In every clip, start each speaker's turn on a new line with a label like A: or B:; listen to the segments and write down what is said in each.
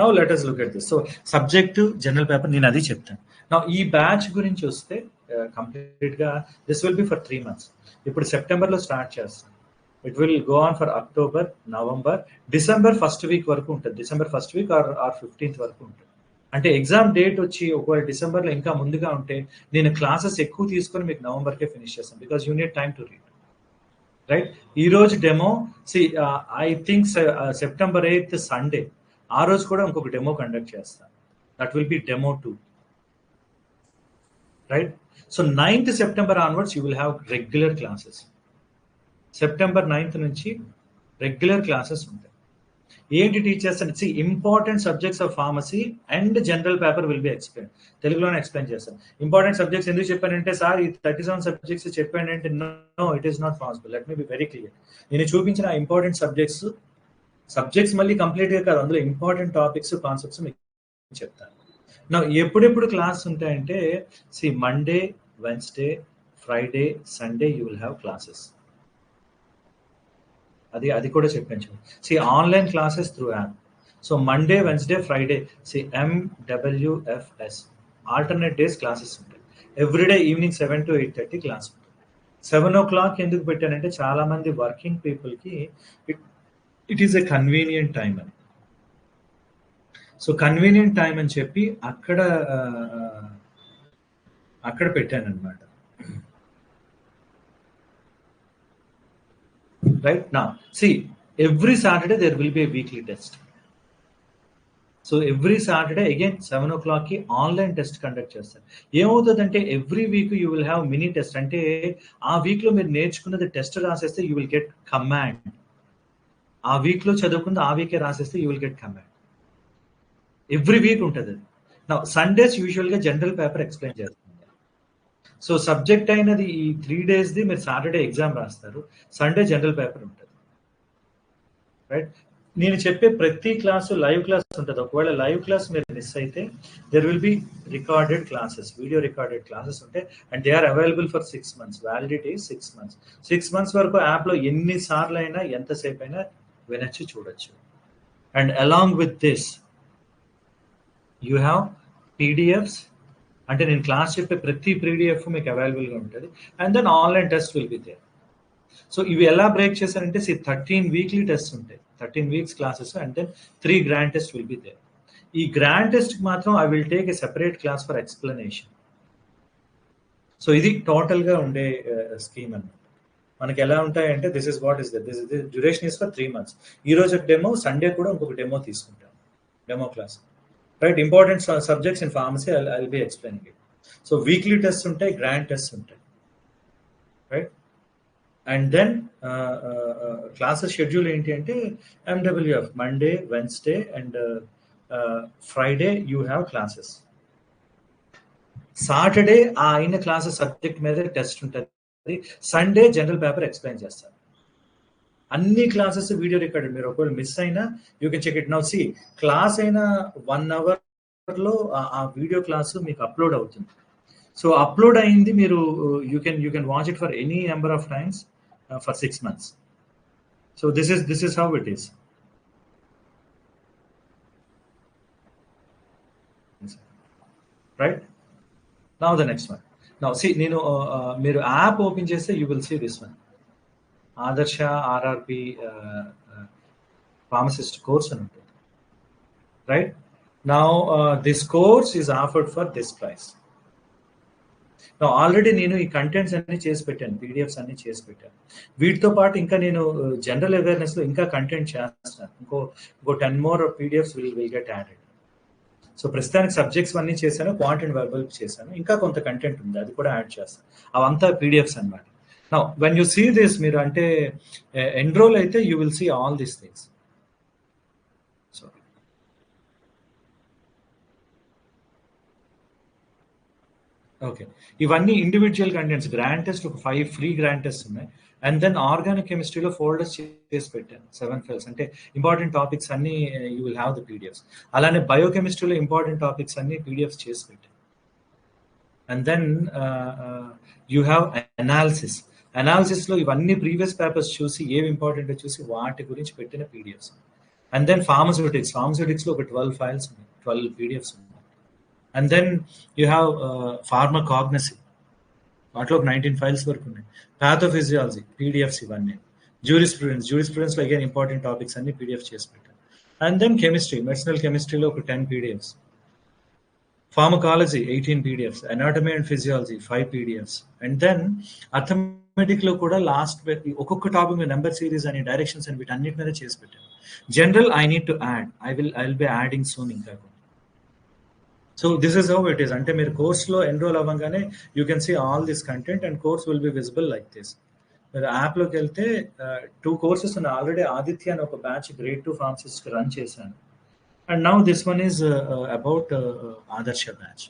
A: Now let us look at this so subject general paper నేను అది చెప్తాను. నా ఈ బ్యాచ్ గురించి వస్తే కంప్లీట్గా this will be for three months ఇప్పుడు సెప్టెంబర్లో స్టార్ట్ చేస్తాను it will go on for October November December first week వరకు ఉంటుంది. December first week or or fifteenth వరకు ఉంటుంది. అంటే ఎగ్జామ్ డేట్ వచ్చి ఒకవేళ డిసెంబర్లో ఇంకా ముందుగా ఉంటే నేను క్లాసెస్ ఎక్కువ తీసుకొని మీకు నవంబర్ కే ఫినిష్ చేస్తాను because you need time to read right ఈ రోజు demo see I think September eighth Sunday ఆ రోజు కూడా ఇంకొక డెమో కండక్ట్ చేస్తాను that will be demo two right so ninth September onwards you will have regular classes September ninth నుంచి regular classes ఉంటాయి. ఏంటి టీచర్స్ అని? See important subjects of pharmacy and general paper will be explain తెలుగులోనే explain చేస్తాను. Important subjects ఎందుకు చెప్పానంటే sir ఈ thirty seven subjects చెప్పానంటే no it is not possible let me be very clear నేను చూపించిన ఇంపార్టెంట్ సబ్జెక్ట్స్ సబ్జెక్ట్స్ మళ్ళీ కంప్లీట్గా కాదు అందులో ఇంపార్టెంట్ టాపిక్స్ కాన్సెప్ట్స్ మీకు చెప్తాను. నా ఎప్పుడెప్పుడు క్లాస్ ఉంటాయంటే see Monday Wednesday Friday Sunday you will have classes అది అది కూడా చెప్పాను see online classes through app so Monday Wednesday Friday see MWFS alternate days classes ఉంటాయి every day evening seven to eight thirty class ఉంటుంది seven o'clock ఎందుకు పెట్టానంటే చాలా మంది వర్కింగ్ పీపుల్కి it is a convenient time అని. So convenient time అని చెప్పి అక్కడ అక్కడ పెట్టాను అనమాట రైట్ నా see every Saturday there will be a weekly test so every Saturday again seven ఓ క్లాక్కి ఆన్లైన్ టెస్ట్ కండక్ట్ చేస్తారు. ఏమవుతుందంటే every week you will have mini test అంటే ఆ వీక్లో మీరు నేర్చుకున్నది టెస్ట్ రాసేస్తే యూ విల్ గెట్ కమాండ్ ఆ వీక్లో చదవకుండా ఆ వీకే రాసేస్తే you will get command every week ఉంటుంది అది. నా సండేస్ యూజువల్గా జనరల్ పేపర్ ఎక్స్ప్లెయిన్ చేస్తుంది. సో సబ్జెక్ట్ అయినది ఈ త్రీ డేస్ది మీరు సాటర్డే ఎగ్జామ్ రాస్తారు. సండే జనరల్ పేపర్ ఉంటుంది. రైట్ నేను చెప్పే ప్రతి క్లాసు లైవ్ క్లాస్ ఉంటుంది. ఒకవేళ లైవ్ క్లాస్ మీరు మిస్ అయితే there will be recorded classes video recorded classes ఉంటాయి and they are available for six months validity six months six months వరకు యాప్లో ఎన్ని సార్లు అయినా ఎంతసేపు అయినా వినొచ్చు చూడొచ్చు. And along with this you have PDFs అంటే నేను క్లాస్ చెప్పే ప్రతి పీడిఎఫ్ మీకు అవైలబుల్గా ఉంటుంది. And then online test will be there so ఇవి ఎలా బ్రేక్ చేశారంటే సి థర్టీన్ వీక్లీ టెస్ట్ ఉంటాయి. Thirteen weeks classes and then three grand test will be there ఈ గ్రాండ్ టెస్ట్ మాత్రం I will take a separate class for explanation so ఇది టోటల్గా ఉండే scheme అన్నమాట. మనకి ఎలా ఉంటాయంటే this is what is this is duration is for three months ఈ రోజు ఒక డెమో సండే కూడా ఇంకొక డెమో తీసుకుంటాం. Demo class right important subjects in pharmacy I be explaining it so weekly test ఉంటాయి గ్రాండ్ టెస్ట్ ఉంటాయి. Right and then classes schedule ఏంటి అంటే MWF Monday Wednesday and Friday you have classes Saturday ఆ అయిన classes subject మీద test ఉంటుంది. Sunday general paper explain చేస్తారు. అన్ని క్లాసెస్ వీడియో రికార్డ్ మీరు ఒకవేళ మిస్ అయినా you can check it now see class అయిన వన్ అవర్లో ఆ వీడియో క్లాస్ మీకు అప్లోడ్ అవుతుంది. సో అప్లోడ్ అయింది మీరు you can you can watch it for any number of times for six months so this is this is how it is right now the next one now see నేను uh, uh, మీరు app open చేస్తే you will see this one Adarsha RRP pharmacist course అని ఉంటుంది. Right now this course is offered for this price నా already నేను ఈ contents అన్ని చేసి పెట్టాను పీడిఎఫ్స్ అన్ని చేసి పెట్టాను. వీటితో పాటు ఇంకా నేను uh, జనరల్ అవేర్నెస్లో ఇంకా కంటెంట్ చేస్తాను. ఇంకో ఇంకో ten more PDFs will will get added so ప్రస్తుతానికి సబ్జెక్ట్స్ అన్ని చేశాను క్వాంట్ అండ్ వర్బల్ చేశాను. ఇంకా కొంత కంటెంట్ ఉంది అది కూడా యాడ్ చేస్తాను అవంతా పీడిఎఫ్స్ అనమాట now when you see this మీరు అంటే eh, ఎన్రోల్ అయితే you will see all these things so okay ఇవన్నీ ఇండివిజువల్ కంటెంట్స్ గ్రాండ్ టెస్ట్ ఒక ఫైవ్ ఫ్రీ గ్రాండ్ టెస్ట్ ఉన్నాయి. అండ్ దెన్ ఆర్గానిక్ కెమిస్ట్రీలో ఫోల్డర్స్ చేసి పెట్టాను. సెవెన్ ఫైల్స్ అంటే ఇంపార్టెంట్ టాపిక్స్ అన్ని you will have the PDFs అలానే బయోకెమిస్ట్రీలో ఇంపార్టెంట్ టాపిక్స్ అన్ని పీడిఎఫ్స్ చేసి పెట్టాను. And then you have analysis అనాలిసిస్లో ఇవన్నీ ప్రీవియస్ పేపర్స్ చూసి ఏవి ఇంపార్టెంట్ చూసి వాటి గురించి పెట్టిన పీడిఎఫ్స్ అండ్ దెన్ ఫార్మస్యూటిక్స్ ఫార్మస్యూటిక్స్లో ఒక ట్వెల్వ్ ఫైల్స్ ఉన్నాయి. ట్వెల్వ్ పీడిఎఫ్స్ ఉన్నాయి. And then you have pharmacognosy వాటిలో ఒక నైన్టీన్ ఫైల్స్ వరకు ఉన్నాయి. ప్యాథోఫిజియాలజీ పీడిఎఫ్స్ ఇవన్నీ. జూరిస్ స్టూడెంట్స్ జూరిస్ స్టూడెంట్స్లో అగైన్ ఇంపార్టెంట్ టాపిక్స్ అన్ని పీడిఎఫ్ చేసి పెట్టారు అండ్ దెన్ కెమిస్ట్రీ మెడిసినల్ కెమిస్ట్రీలో ఒక ten PDFs pharmacology eighteen PDFs anatomy and physiology five PDFs and then అథమెటిక్లో కూడా లాస్ట్ ఒక్కొక్క టాపిక్ మీద నెంబర్ సిరీస్ అని డైరెక్షన్స్ అని వీటన్నిటి మీద చేసి పెట్టాను general I need to add I will I will be adding soon ఇంకా కూడా. So this is how it is అంటే మీరు కోర్స్లో ఎన్రోల్ అవ్వగానే you can see all this content and course will be visible like this మీరు యాప్లోకి వెళ్తే two courses ఉన్నాయి. ఆల్రెడీ ఆదిత్య అని ఒక batch grade two pharmacist run చేశాను. And now this one is about Adarsh batch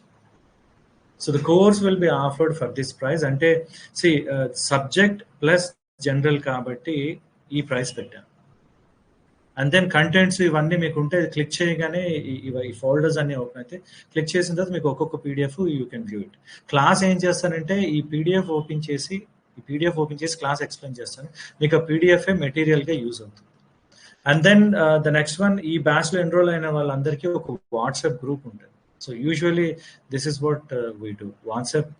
A: so the course will be offered for this price అంటే see subject plus general కాబట్టి ఈ ప్రైస్ పెట్టాను. అండ్ దెన్ కంటెంట్స్ ఇవన్నీ మీకు ఉంటే క్లిక్ చేయగానే ఈ ఫోల్డర్స్ అన్ని ఓపెన్ అయితే క్లిక్ చేసిన తర్వాత మీకు ఒక్కొక్క PDF you can view it class ఏం చేస్తానంటే ఈ పీడిఎఫ్ ఓపెన్ చేసి ఈ పీడిఎఫ్ ఓపెన్ చేసి క్లాస్ ఎక్స్ప్లెయిన్ చేస్తాను. మీకు ఆ పీడిఎఫ్ మెటీరియల్గా యూజ్ అవుతుంది. And then the next one ఈ బ్యాచ్లో ఎన్రోల్ అయిన వాళ్ళందరికీ ఒక వాట్సాప్ గ్రూప్ ఉంటుంది. So usually this is what we do WhatsApp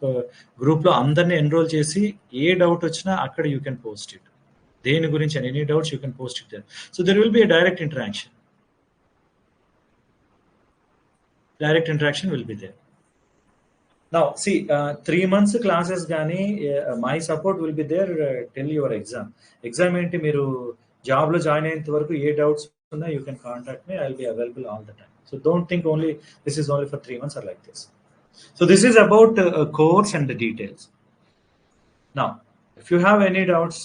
A: గ్రూప్లో అందరినీ ఎన్రోల్ చేసి ఏ డౌట్ వచ్చినా అక్కడ యూ కెన్ పోస్ట్ ఇట్ దేని గురించి any doubts you can post it there so there will be a direct interaction direct interaction will be there now see three months classes కానీ my support will be there tell your exam exam ఏంటి? మీరు జాబ్లో join అయ్యేంత వరకు ఏ doubts ఉన్నా you can contact me I will be available all the time so don't think only this is only for three months or like this so this is about course and the details now if you have any doubts